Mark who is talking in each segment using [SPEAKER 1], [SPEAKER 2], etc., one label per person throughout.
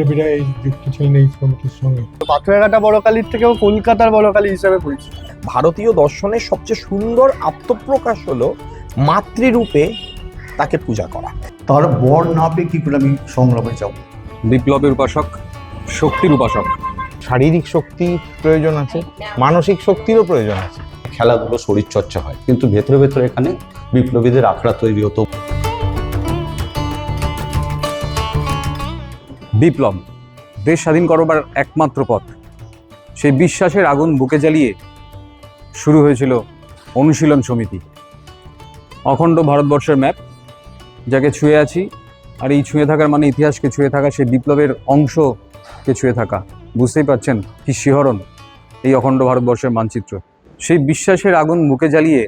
[SPEAKER 1] বিপ্লবীরা এই যুক্ত ছিলেন এই কমিটির সঙ্গে।
[SPEAKER 2] পাথরঘাটা বড় কালীর থেকেও কলকাতার বড় কালী হিসাবে পরিচিত।
[SPEAKER 3] ভারতীয় দর্শনের সবচেয়ে সুন্দর আত্মপ্রকাশ হলো মাতৃরূপে তাকে পূজা করা।
[SPEAKER 4] তার বর না পেয়ে কি করে আমি সংগ্রামে যাব?
[SPEAKER 5] বিপ্লবের উপাসক শক্তির উপাসক।
[SPEAKER 6] শারীরিক শক্তির প্রয়োজন আছে মানসিক শক্তিরও প্রয়োজন আছে।
[SPEAKER 7] খেলাধুলো শরীরচর্চা হয় কিন্তু ভেতরে ভেতরে এখানে বিপ্লবীদের আখড়া তৈরি হতো।
[SPEAKER 5] বিপ্লব, দেশ স্বাধীন করবার একমাত্র পথ। সেই বিশ্বাসের আগুন বুকে জ্বালিয়ে শুরু হয়েছিল অনুশীলন সমিতি। অখণ্ড ভারতবর্ষের ম্যাপ, যাকে ছুঁয়ে আছি আর এই ছুঁয়ে থাকার মানে ইতিহাসকে ছুঁয়ে থাকা, সেই বিপ্লবের অংশকে ছুঁয়ে থাকা। বুঝতেই পারছেন কি শিহরণ এই অখণ্ড ভারতবর্ষের মানচিত্র। সেই বিশ্বাসের আগুন বুকে জ্বালিয়ে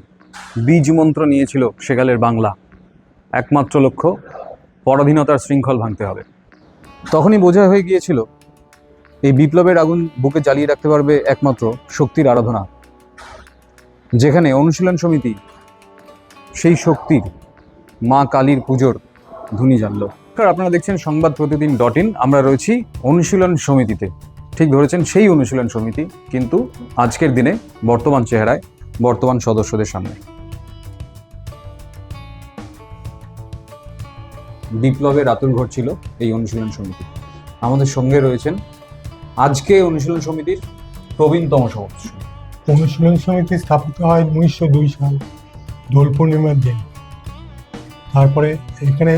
[SPEAKER 5] বীজ মন্ত্র নিয়েছিল সেকালের বাংলা। একমাত্র লক্ষ্য, পরাধীনতার শৃঙ্খল ভাঙতে হবে। তখনই বোঝা হয়ে গিয়েছিল, এই বিপ্লবের আগুন বুকে জ্বালিয়ে রাখতে পারবে একমাত্র শক্তির আরাধনা, যেখানে অনুশীলন সমিতি সেই শক্তির মা কালীর পুজোর ধ্বনি জানলো। আপনারা দেখছেন সংবাদ প্রতিদিন ডট ইন, আমরা রয়েছি অনুশীলন সমিতিতে। ঠিক ধরেছেন সেই অনুশীলন সমিতি, কিন্তু আজকের দিনে বর্তমান চেহারায় বর্তমান সদস্যদের সামনে। বিপ্লবের আতুর ঘটছিল এই অনুশীলন সমিতি। আমাদের সঙ্গে রয়েছেন আজকে অনুশীলন সমিতির প্রবীণতম সদস্য
[SPEAKER 1] অনুশীলন সমিতি স্থাপিত হয় উনিশশো দুই সাল, দোল পূর্ণিমার দিন। তারপরে এখানে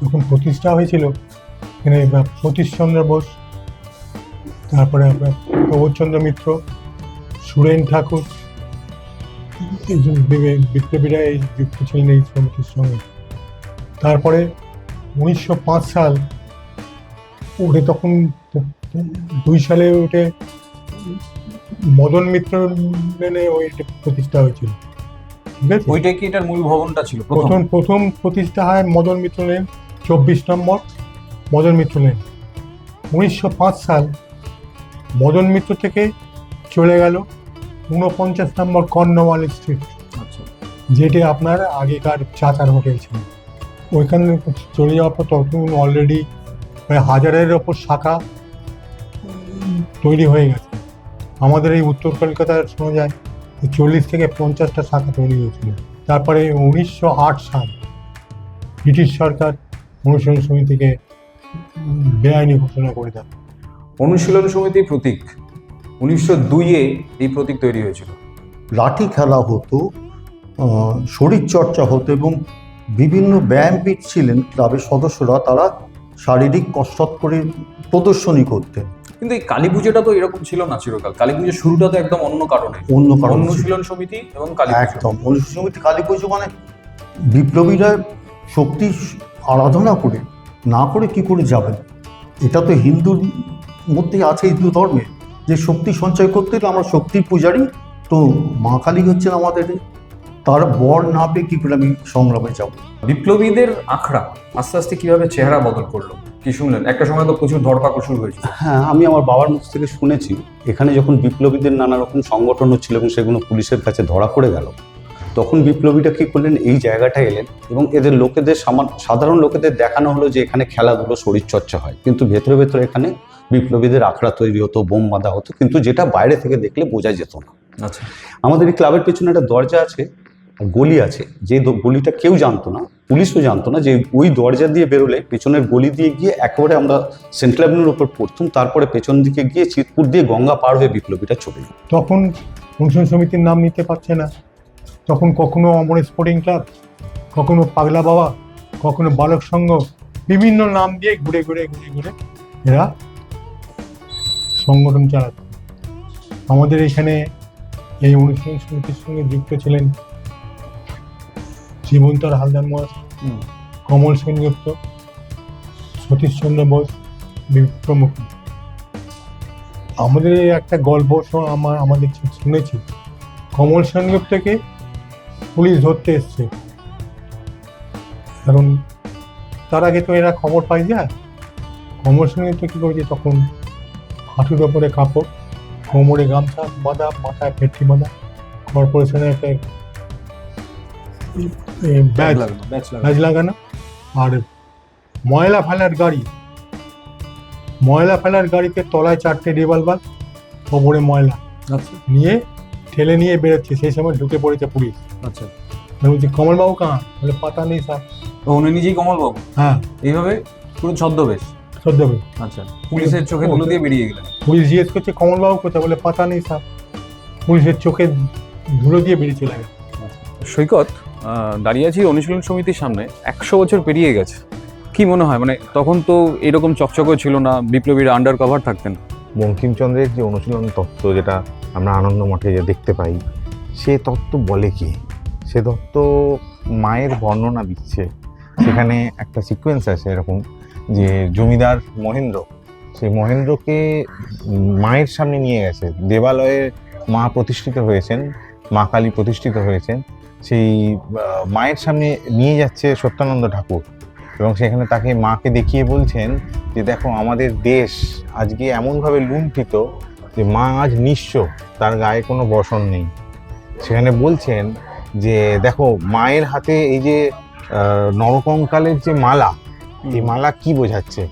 [SPEAKER 1] যখন প্রতিষ্ঠা হয়েছিল, এখানে সতীশচন্দ্র বোস, তারপরে আপনার প্রবোধচন্দ্র মিত্র, সুরেন ঠাকুর বিপ্লবীরা এই যুক্ত ছিলেন এই সমিতির সঙ্গে। তারপরে উনিশশো পাঁচ সাল ওঠে তখন দুই সালে ওঠে মদন মিত্র লেনে ওই প্রতিষ্ঠা হয়েছিল। ঠিক আছে?
[SPEAKER 5] ওইটাই কি এটার মূল ভবনটা ছিল?
[SPEAKER 1] প্রথম? প্রথম প্রতিষ্ঠা হয় মদন মিত্র লেন চব্বিশ নম্বর মদন মিত্র লেন উনিশশো পাঁচ সাল মদন মিত্র থেকে চলে গেল ঊনপঞ্চাশ নম্বর কর্নওয়াল স্ট্রিট
[SPEAKER 5] আচ্ছা।
[SPEAKER 1] যেটি আপনার আগেকার চাচার হোটেল ছিল। ওইখানে চলে যাওয়ার পর তখন অলরেডি প্রায় হাজারের ওপর শাখা তৈরি হয়ে গেছে। আমাদের এই উত্তর কলকাতার শোনা যায় চল্লিশ থেকে পঞ্চাশটা শাখা তৈরি হয়েছিল। তারপরে উনিশশো আট সাল ব্রিটিশ সরকার অনুশীলন সমিতিকে বেআইনি ঘোষণা করে দেয়।
[SPEAKER 5] অনুশীলন সমিতি প্রতীক উনিশশো দুইয়ে এই প্রতীক তৈরি হয়েছিল।
[SPEAKER 4] লাঠি খেলা হতো শরীরচর্চা হতো এবং বিভিন্ন ব্যায়ামপীঠ ছিলেন ক্লাবের সদস্যরা তারা শারীরিক কসরত করে প্রদর্শনী করতেন।
[SPEAKER 5] কিন্তু এই কালী পুজোটা তো এরকম ছিল না চিরকাল। কালী পুজোর শুরুটা তো একদম অন্য কারণে।
[SPEAKER 4] অন্য কারণ।
[SPEAKER 5] অনুশীলন সমিতি এবং কালী।
[SPEAKER 4] একদম অনুশীলন সমিতি। কালী পুজো মানে বিপ্লবীরা শক্তি আরাধনা করে না করে কি করে যাবে? এটা তো হিন্দুর মধ্যেই আছে হিন্দু ধর্মে। যে শক্তি সঞ্চয় করতে আমরা শক্তির পূজারি তো মা কালী হচ্ছেন আমাদের তার বর না পেয়ে কি করে আমি সংগ্রামে যাব।
[SPEAKER 5] বিপ্লবীদের আখড়া আস্তে আস্তে কীভাবে চেহারা বদল করল? কি শুনলেন? একটা সময় তো প্রচুর ধরপাকড় শুরু হয়েছিল।
[SPEAKER 7] হ্যাঁ আমি আমার বাবার মুখ থেকে শুনেছি এখানে যখন বিপ্লবীদের নানা রকম সংগঠন হচ্ছিল এবং সেগুলো পুলিশের কাছে ধরা পড়ে গেল তখন বিপ্লবীরা কি করলেন? এই জায়গাটা এলেন এবং এদের লোকেদের সাধারণ লোকেদের দেখানো হলো যে এখানে খেলাধুলো শরীরচর্চা হয়। কিন্তু ভেতরে ভেতরে এখানে বিপ্লবীদের আখড়া তৈরি হতো বোম বাঁধা হতো কিন্তু যেটা বাইরে থেকে দেখলে বোঝা যেত না।
[SPEAKER 5] আচ্ছা।
[SPEAKER 7] আমাদের এই ক্লাবের পেছনে একটা দরজা আছে গলি আছে, যে গলিটা কেউ জানতো না, পুলিশও জানতো না যে ওই দরজা দিয়ে বেরোলে পেছনের গলি দিয়ে গিয়ে একেবারে আমরা সেন্ট্রাল অ্যাভিনিউর ওপর পড়তুম তারপরে পেছন দিকে গিয়ে চিতপুর দিয়ে গঙ্গা পার হয়ে বিপ্লবীরা চলে
[SPEAKER 1] তখন অনুশীলন সমিতির নাম নিতে পারছে না। তখন কখনো অমর স্পোর্টিং ক্লাব, কখনো পাগলা বাবা, কখনো বালক সংঘ, বিভিন্ন নাম দিয়ে ঘুরে ঘুরে ঘুরে ঘুরে এরা সংগঠন চালাত। আমাদের এখানে এই অনুশীলন সমিতির সঙ্গে যুক্ত ছিলেন জীবন্তর হালদার মহাশয় কমল সেনগুপ্ত সতীশচন্দ্র বোস প্রমুখ আমাদের একটা গল্প আমার আমাদের শুনেছি। কমল সেনগুপ্তকে পুলিশ ধরতে এসছে। এখন তার আগে তো এরা খবর পাই যায় কমল সেনগুপ্ত কী করেছে? তখন হাঁটুর ওপরে কাপড় কোমরে গামছা বাঁধা মাথায় পেট্রি বাঁধা কর্পোরেশনের একটা
[SPEAKER 5] লাগানো, ব্যাচ লাগানো।
[SPEAKER 1] আর ময়লা ফেলার গাড়ি ময়লা ফেলার গাড়িতে তলায় চারটে রিভলভার ওপরে ময়লা
[SPEAKER 5] আচ্ছা।
[SPEAKER 1] নিয়ে ঠেলে নিয়ে বেরোচ্ছে সেই সময় ঢুকে পড়েছে পুলিশ।
[SPEAKER 5] আচ্ছা।
[SPEAKER 1] বলছি কমলবাবু কাহা বলে পাতা নেই স্যার।
[SPEAKER 5] তো উনি নিজেই কমলবাবু?
[SPEAKER 1] হ্যাঁ।
[SPEAKER 5] এইভাবে পুরো ছদ্মবেশ?
[SPEAKER 1] সদ্যবে
[SPEAKER 5] আচ্ছা পুলিশের চোখে ধুলো দিয়ে বেরিয়ে গেলেন।
[SPEAKER 1] পুলিশ জিজ্ঞেস করছে কমলবাবু কোথায়? বলে পাতা নেই স্যার। পুলিশের চোখে ধুলো দিয়ে বেরিয়ে চলে গেছে
[SPEAKER 5] সৈকত? আহ, দাঁড়িয়ে আছি অনুশীলন সমিতির সামনে। একশো বছর পেরিয়ে গেছে। কি মনে হয়? মানে তখন তো এরকম চকচকও ছিল না, বিপ্লবীরা আন্ডার কভার থাকতেন।
[SPEAKER 6] বঙ্কিমচন্দ্রের যে অনুশীলন তত্ত্ব যেটা আমরা আনন্দ মঠে যে দেখতে পাই, সে তত্ত্ব বলে কি? সে তত্ত্ব মায়ের বর্ণনা দিচ্ছে। সেখানে একটা সিকোয়েন্স আছে এরকম যে জমিদার মহেন্দ্র, সেই মহেন্দ্রকে মায়ের সামনে নিয়ে গেছে। দেবালয়ে মা প্রতিষ্ঠিত হয়েছেন, মা কালী প্রতিষ্ঠিত হয়েছেন। সেই মায়ের সামনে নিয়ে যাচ্ছে সত্যানন্দ ঠাকুর। এবং সেখানে তাকে মাকে দেখিয়ে বলছেন যে, দেখো, আমাদের দেশ আজকে এমনভাবে লুণ্ঠিত যে, মা আজ নিঃস্ব, তার গায়ে কোনো বসন নেই। সেখানে বলছেন যে, দেখো, মায়ের হাতে এই যে নরকঙ্কালের যে মালা, এই মালা কি বোঝাচ্ছে?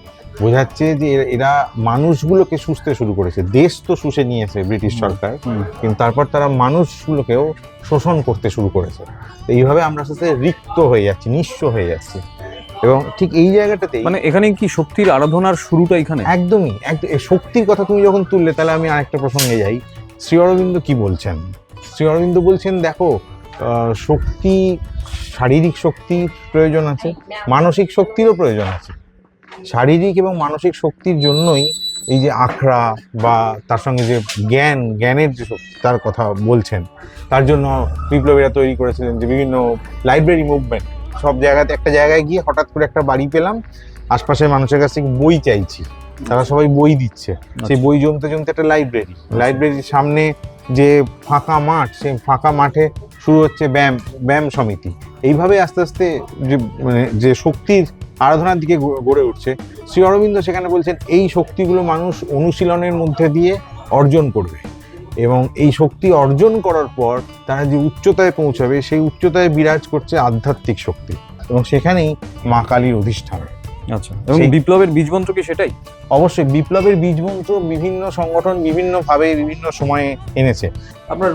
[SPEAKER 6] বোঝাচ্ছে যে এরা- এরা মানুষগুলোকে সুস্থে শুরু করেছে। দেশ তো শুষে নিয়েছে ব্রিটিশ সরকার। কিন্তু তারপর তারা মানুষগুলোকেও শোষণ করতে শুরু করেছে। এইভাবে আমরা আস্তে রিক্ত হয়ে যাচ্ছি নিঃস্ব হয়ে যাচ্ছি। এবং ঠিক এই জায়গাটাতে
[SPEAKER 5] মানে এখানে কি শক্তির আরাধনার শুরুটা এখানে?
[SPEAKER 6] একদমই। একদম শক্তির কথা তুমি যখন তুললে তাহলে আমি আরেকটা প্রসঙ্গে যাই। শ্রী অরবিন্দ কি বলছেন? শ্রী অরবিন্দ বলছেন দেখো শক্তি শারীরিক শক্তির প্রয়োজন আছে মানসিক শক্তিরও প্রয়োজন আছে। শারীরিক এবং মানসিক শক্তির জন্যই এই যে আখড়া বা তার সঙ্গে যে জ্ঞান জ্ঞানের যে তার কথা বলছেন। তার জন্য বিপ্লবীরা তৈরি করেছিলেন যে বিভিন্ন লাইব্রেরি মুভমেন্ট সব জায়গাতে একটা জায়গায় গিয়ে হঠাৎ করে একটা বাড়ি পেলাম আশপাশের মানুষের কাছ থেকে বই চাইছি। তারা সবাই বই দিচ্ছে। সেই বই জমতে জমতে একটা লাইব্রেরি লাইব্রেরির সামনে যে ফাঁকা মাঠ সেই ফাঁকা মাঠে শুরু হচ্ছে ব্যায়াম ব্যায়াম সমিতি। এইভাবে আস্তে আস্তে যে মানে যে শক্তির আরাধনার দিকে গ- গড়ে উঠছে। শ্রী অরবিন্দ সেখানে বলছেন এই শক্তিগুলো মানুষ অনুশীলনের মধ্যে দিয়ে অর্জন করবে। এবং এই শক্তি অর্জন করার পর তারা যে উচ্চতায় পৌঁছাবে সেই উচ্চতায় বিরাজ করছে আধ্যাত্মিক শক্তি। এবং সেখানেই মা কালীর অধিষ্ঠান।
[SPEAKER 5] আচ্ছা এবং বিপ্লবের বীজমন্ত্র কি সেটাই?
[SPEAKER 6] অবশ্যই বিপ্লবের বীজমন্ত্র বিভিন্ন সংগঠন বিভিন্নভাবে বিভিন্ন সময়ে এনেছে।
[SPEAKER 5] আপনার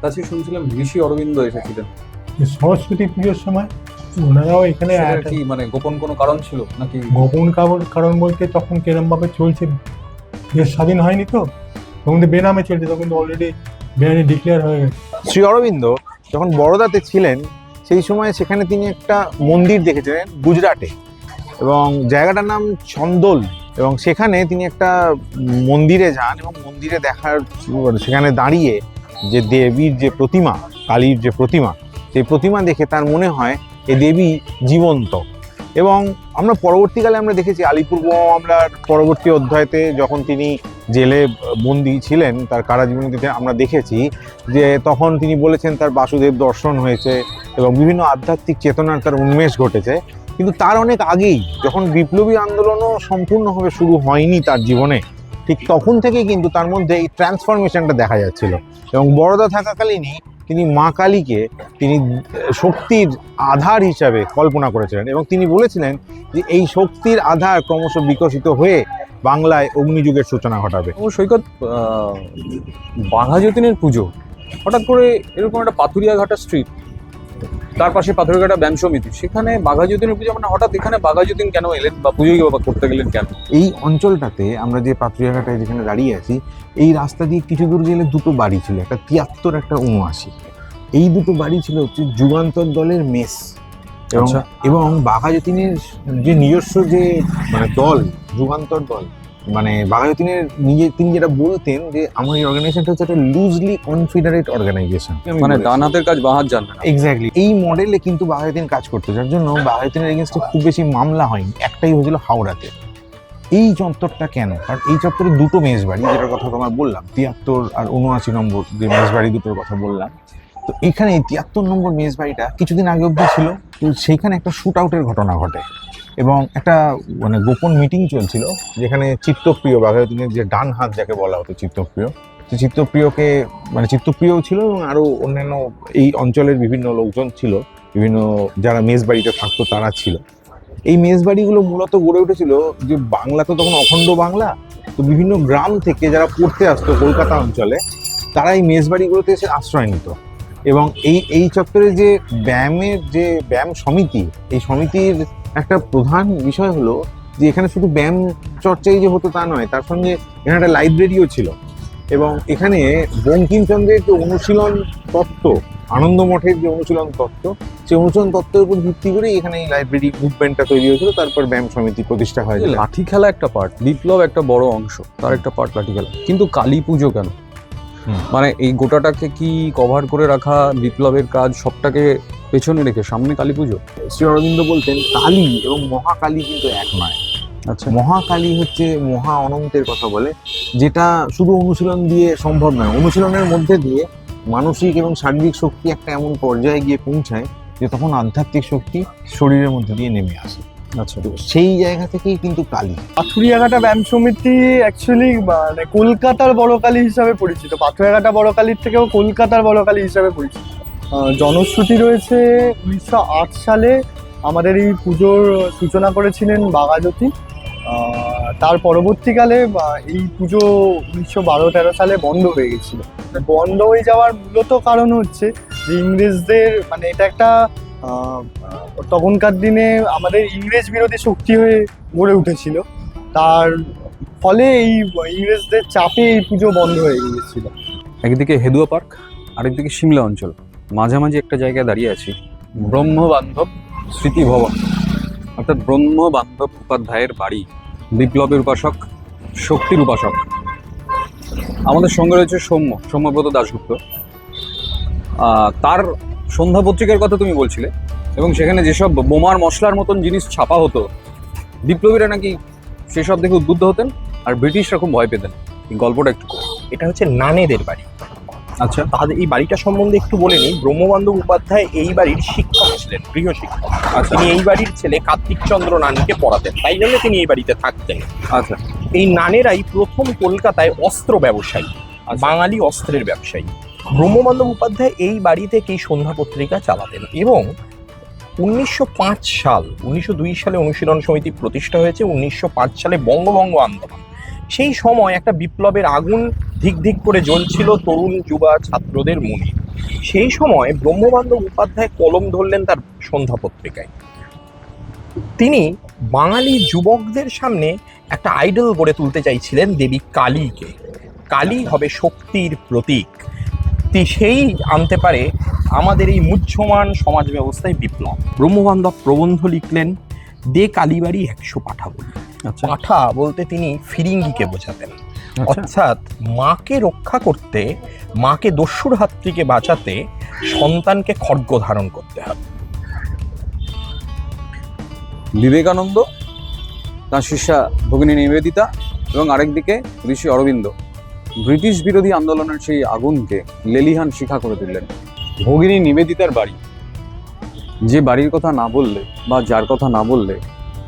[SPEAKER 5] কাছে শুনছিলাম ঋষি অরবিন্দ এসেছিলেন।
[SPEAKER 1] সরস্বতী পুজোর সময় ওনারাও এখানে
[SPEAKER 5] কি মানে গোপন কোনো কারণ ছিল নাকি?
[SPEAKER 1] গোপন কারণ বলতে তখন কিরমভাবে চলছে দেশ স্বাধীন হয়নি তো তখন তো বেনামে চলছে তখন তো অলরেডি বেআইনি ডিক্লেয়ার হয়ে গেছে।
[SPEAKER 6] শ্রী অরবিন্দ যখন বড়দাতে ছিলেন সেই সময় সেখানে তিনি একটা মন্দির দেখেছিলেন গুজরাটে। এবং জায়গাটার নাম চন্দল এবং সেখানে তিনি একটা মন্দিরে যান এবং মন্দিরে দেখার সেখানে দাঁড়িয়ে যে দেবীর যে প্রতিমা কালীর যে প্রতিমা সেই প্রতিমা দেখে তার মনে হয় এই দেবী জীবন্ত। এবং আমরা পরবর্তীকালে আমরা দেখেছি আলিপুর মামলার পরবর্তী অধ্যায়তে যখন তিনি জেলে বন্দি ছিলেন, তার কারাজীবনীতে আমরা দেখেছি যে তখন তিনি বলেছেন তার বাসুদেব দর্শন হয়েছে এবং বিভিন্ন আধ্যাত্মিক চেতনার তার উন্মেষ ঘটেছে। কিন্তু তার অনেক আগেই, যখন বিপ্লবী আন্দোলনও সম্পূর্ণভাবে শুরু হয়নি তার জীবনে, ঠিক তখন থেকেই কিন্তু তার মধ্যে এই ট্রান্সফরমেশনটা দেখা যাচ্ছিল। এবং বড়দা থাকাকালীনই তিনি মা কালীকে তিনি শক্তির আধার হিসাবে কল্পনা করেছিলেন এবং তিনি বলেছিলেন যে এই শক্তির আধার ক্রমশ বিকশিত হয়ে বাংলায় অগ্নিযুগের সূচনা ঘটাবে।
[SPEAKER 5] ও সৈকত আহ, বাঘা যতীনের পুজো হঠাৎ করে এরকম একটা পাথুরিয়া ঘাটা স্ট্রিট তার পাশে পাথুরিয়াঘাটা ব্যায়াম সমিতি। সেখানে বাঘা যতীনের পুজো মানে হঠাৎ এখানে বাঘা যতীন কেন এলেন বা পুজোই বাবা করতে গেলেন কেন?
[SPEAKER 6] এই অঞ্চলটাতে আমরা যে পাত্রিয়াঘাটায় যেখানে দাঁড়িয়ে আছি এই রাস্তা দিয়ে কিছু দূর গেলে দুটো বাড়ি ছিল একটা তিয়াত্তর একটা উনআশি। এই দুটো বাড়ি ছিল হচ্ছে যুগান্তর দলের মেস এবং
[SPEAKER 5] আচ্ছা।
[SPEAKER 6] এবং বাঘাযতীনের যে নিজস্ব যে মানে দল যুগান্তর দল মানে বাঘাযতীনের নিজে তিনি যেটা বলতেন যে আমার এই অর্গানাইজেশনটা হচ্ছে একটা লুজলি কনফিডারেট অর্গানাইজেশন
[SPEAKER 5] মানে ডান হাতের কাজ বাঁ হাত জানবে না।
[SPEAKER 6] এক্স্যাক্টলি এই মডেলে কিন্তু বাঘাযতীন কাজ করতো যার জন্য বাঘাযতীনের এগেনস্টে খুব বেশি মামলা হয়নি। একটাই হয়েছিল হাওড়াতে। এই চত্বরটা কেন? কারণ এই চত্বরে দুটো মেজবাড়ি যেটার কথা তোমার বললাম তিয়াত্তর আর উনআশি নম্বর যে মেজবাড়ি দুটোর কথা বললাম। তো এখানে তিয়াত্তর নম্বর মেজবাড়িটা কিছুদিন আগে অব্দি ছিল তো সেইখানে একটা শুট আউটের ঘটনা ঘটে। এবং একটা মানে গোপন মিটিং চলছিল, যেখানে চিত্তপ্রিয় বাঘাযতীনের যে ডান হাত যাকে বলা হতো চিত্তপ্রিয়, তো চিত্তপ্রিয়কে মানে চিত্তপ্রিয়ও ছিল এবং আরও অন্যান্য এই অঞ্চলের বিভিন্ন লোকজন ছিল, বিভিন্ন যারা মেজ বাড়িতে থাকতো তারা ছিল। এই মেজবাড়িগুলো মূলত গড়ে উঠেছিল যে বাংলা তো তখন অখণ্ড বাংলা, তো বিভিন্ন গ্রাম থেকে যারা পড়তে আসতো কলকাতা অঞ্চলে, তারা এই মেজবাড়িগুলোতে এসে আশ্রয় নিত। এবং এই এই চত্বরে যে ব্যায়ামের যে ব্যায়াম সমিতি, এই সমিতির একটা প্রধান বিষয় হলো যে এখানে শুধু ব্যায়াম চর্চাই যে হতো তা নয় তার সঙ্গে এখানে একটা লাইব্রেরিও ছিল। এবং এখানে বঙ্কিমচন্দ্রের যে অনুশীলন তত্ত্ব আনন্দ মঠের যে অনুশীলন তত্ত্ব সেই অনুশীলন তত্ত্বের উপর ভিত্তি করে এখানে এই লাইব্রেরি মুভমেন্টটা তৈরি হয়েছিল তারপর ব্যায়াম সমিতি প্রতিষ্ঠা হয়েছিল।
[SPEAKER 5] লাঠি খেলা একটা পার্ট বিপ্লব একটা বড় অংশ তার একটা পার্ট লাঠি খেলা। কিন্তু কালী পুজো কেন? মানে এই গোটাটাকে কি কভার করে রাখা বিপ্লবের কাজ সবটাকে পেছনে রেখে সামনে কালী পুজো?
[SPEAKER 6] শ্রী অরবিন্দ বলতেন কালী এবং মহাকালী কিন্তু এক নয়।
[SPEAKER 5] আচ্ছা।
[SPEAKER 6] মহাকালী হচ্ছে মহা অনন্তের কথা বলে যেটা শুধু অনুশীলন দিয়ে সম্ভব নয় অনুশীলনের মধ্যে দিয়ে মানসিক এবং শারীরিক শক্তি একটা এমন পর্যায়ে গিয়ে পৌঁছায় যে তখন আধ্যাত্মিক শক্তি শরীরের মধ্যে দিয়ে নেমে আসে।
[SPEAKER 5] আচ্ছা।
[SPEAKER 6] তো সেই জায়গা থেকেই কিন্তু কালী।
[SPEAKER 2] পাথুরিয়াঘাটা ব্যায়াম সমিতি অ্যাকচুয়ালি মানে কলকাতার বড় কালী হিসাবে পরিচিত। পাথুরিয়াঘাটা বড় কালীর থেকেও কলকাতার বড় কালী হিসাবে পরিচিত। জনশ্রুতি রয়েছে উনিশশো আট সালে আমাদের এই পুজোর সূচনা করেছিলেন বাঘাজ্যোতি তার পরবর্তীকালে এই পুজো উনিশশো বারো তেরো সালে বন্ধ হয়ে গেছিল। বন্ধ হয়ে যাওয়ার মূলত কারণ হচ্ছে যে ইংরেজদের মানে এটা একটা তখনকার দিনে আমাদের ইংরেজ বিরোধী শক্তি হয়ে গড়ে উঠেছিল। তার ফলে এই ইংরেজদের চাপে এই পুজো বন্ধ হয়ে গিয়েছিল।
[SPEAKER 5] একদিকে হেদুয়া পার্ক, আরেকদিকে সিমলা অঞ্চল। মাঝামাঝি একটা জায়গায় দাঁড়িয়ে আছি। ব্রহ্ম বান্ধব স্মৃতি ভবন অর্থাৎ ব্রহ্ম বান্ধব উপাধ্যায়ের বাড়ি বিপ্লবের উপাসক, শক্তির উপাসক। আমাদের সঙ্গে রয়েছে সৌম্য, সৌম্যব্রত দাশগুপ্ত। তার সন্ধ্যা পত্রিকার কথা তুমি বলছিলে, এবং সেখানে যেসব বোমার মশলার মতন জিনিস ছাপা হতো, বিপ্লবীরা নাকি সেসব দেখে উদ্বুদ্ধ হতেন, আর ব্রিটিশরা খুব ভয় পেতেন। গল্পটা একটু
[SPEAKER 3] এটা হচ্ছে নানেদের বাড়ি।
[SPEAKER 5] আচ্ছা
[SPEAKER 3] তাদের এই বাড়িটা সম্বন্ধে একটু বলে নিই। ব্রহ্মবান্ধব উপাধ্যায় এই বাড়ির শিক্ষক ছিলেন গৃহ শিক্ষক। তিনি এই বাড়ির ছেলে কার্তিক চন্দ্র নানকে পড়াতেন। তাই জন্য তিনি এই বাড়িতে থাকতেন।
[SPEAKER 5] আচ্ছা।
[SPEAKER 3] এই নানেরাই প্রথম কলকাতায় অস্ত্র ব্যবসায়ী বাঙালি অস্ত্রের ব্যবসায়ী। ব্রহ্মবান্ধব উপাধ্যায় এই বাড়ি থেকেই সন্ধ্যা পত্রিকা চালাতেন এবং উনিশশো পাঁচ সাল উনিশশো দুই সালে অনুশীলন সমিতি প্রতিষ্ঠা হয়েছে উনিশশো পাঁচ সালে বঙ্গভঙ্গ আন্দোলন। সেই সময় একটা বিপ্লবের আগুন ধিক ধিক করে জ্বলছিল তরুণ যুবা ছাত্রদের মনে। সেই সময় ব্রহ্মবান্ধব উপাধ্যায় কলম ধরলেন তার সন্ধ্যা পত্রিকায়। তিনি বাঙালি যুবকদের সামনে একটা আইডল গড়ে তুলতে চাইছিলেন দেবী কালীকে। কালী হবে শক্তির প্রতীক। সেই আনতে পারে আমাদের এই মুহ্যমান সমাজ ব্যবস্থায় বিপ্লব। ব্রহ্মবান্ধব প্রবন্ধ লিখলেন, দে কালীবাড়ি একশো পাঠা বলি
[SPEAKER 5] আচ্ছা
[SPEAKER 3] পাঠা বলতে তিনি ফিরিঙ্গিকে বোঝাতেন।
[SPEAKER 5] আচ্ছা।
[SPEAKER 3] অর্থাৎ মাকে রক্ষা করতে মাকে দস্যুর হাত থেকে বাঁচাতে সন্তানকে খড়গ ধারণ করতে হবে
[SPEAKER 5] বিবেকানন্দ তার শিষ্যা ভগিনী নিবেদিতা এবং আরেকদিকে ঋষি অরবিন্দ ব্রিটিশ বিরোধী আন্দোলনের সেই আগুনকে লেলিহান শিখা করে তুললেন। ভগিনী নিবেদিতার বাড়ি। যে বাড়ির কথা না বললে বা যার কথা না বললে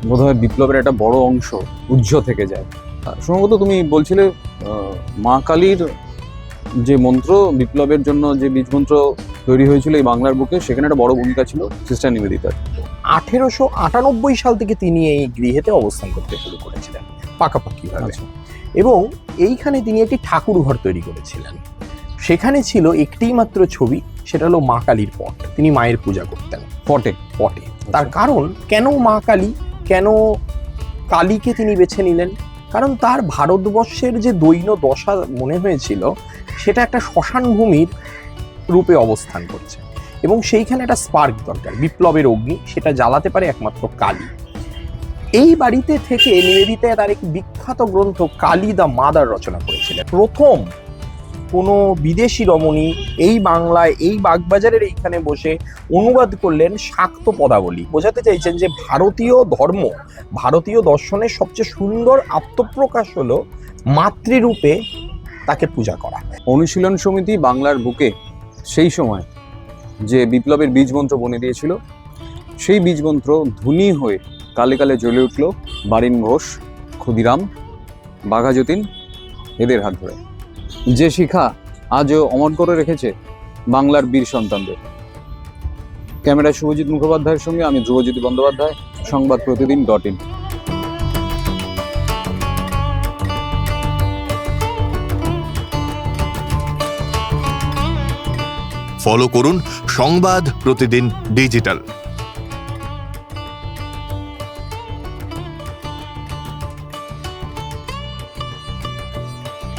[SPEAKER 5] বোধহয় বিপ্লবের একটা বড় অংশ উজ্জ্ব থেকে যায়। সম্ভবত তুমি বলছিলে মা কালীর যে মন্ত্র বিপ্লবের জন্য যে বীজ মন্ত্র তৈরি হয়েছিল এই বাংলার বুকে সেখানে একটা বড় ভূমিকা ছিল সিস্টার নিবেদিতার।
[SPEAKER 3] আঠেরোশো আটানব্বই সাল থেকে তিনি এই গৃহেতে অবস্থান করতে শুরু করেছিলেন পাকাপাকি
[SPEAKER 5] আচ্ছা।
[SPEAKER 3] এবং এইখানে তিনি একটি ঠাকুর ঘর তৈরি করেছিলেন। সেখানে ছিল একটিই মাত্র ছবি সেটা হলো মা কালীর পট। তিনি মায়ের পূজা করতেন।
[SPEAKER 5] পটে।
[SPEAKER 3] পটে। তার কারণ কেন মা কালী কেন কালীকে তিনি বেছে নিলেন? কারণ তার ভারতবর্ষের যে দৈন দশা মনে হয়েছিল, সেটা একটা শ্মশান ভূমির রূপে অবস্থান করছে। এবং সেইখানে একটা স্পার্ক দরকার, বিপ্লবের অগ্নি, সেটা জ্বালাতে পারে একমাত্র কালী। এই বাড়িতে থেকে নিবেদিতা তার এক বিখ্যাত গ্রন্থ কালী দ্য মাদার রচনা করেছিলেন। প্রথম কোনো বিদেশি রমণী এই বাংলায়, এই বাগবাজারের এইখানে বসে অনুবাদ করলেন শাক্ত পদাবলী। বোঝাতে চাইছেন যে ভারতীয় ধর্ম, ভারতীয় দর্শনের সবচেয়ে সুন্দর আত্মপ্রকাশ হলো মাতৃরূপে তাকে পূজা করা।
[SPEAKER 5] অনুশীলন সমিতি বাংলার বুকে সেই সময় যে বিপ্লবের বীজমন্ত্র বনে দিয়েছিল, সেই বীজমন্ত্র ধুনি হয়ে কালে কালে জ্বলে উঠল বারিন ঘোষ, ক্ষুদিরাম, বাঘাযতীন, এদের হাত ধরে। যে শিখা আজও অমর করে রেখেছে বাংলার বীর সন্তানদের। ক্যামেরায় শুভজিৎ মুখোপাধ্যায়ের সঙ্গে আমি ধ্রুবজিৎ বন্দ্যোপাধ্যায়, সংবাদ প্রতিদিন ডট ইন।
[SPEAKER 8] ফলো করুন সংবাদ প্রতিদিন ডিজিটাল।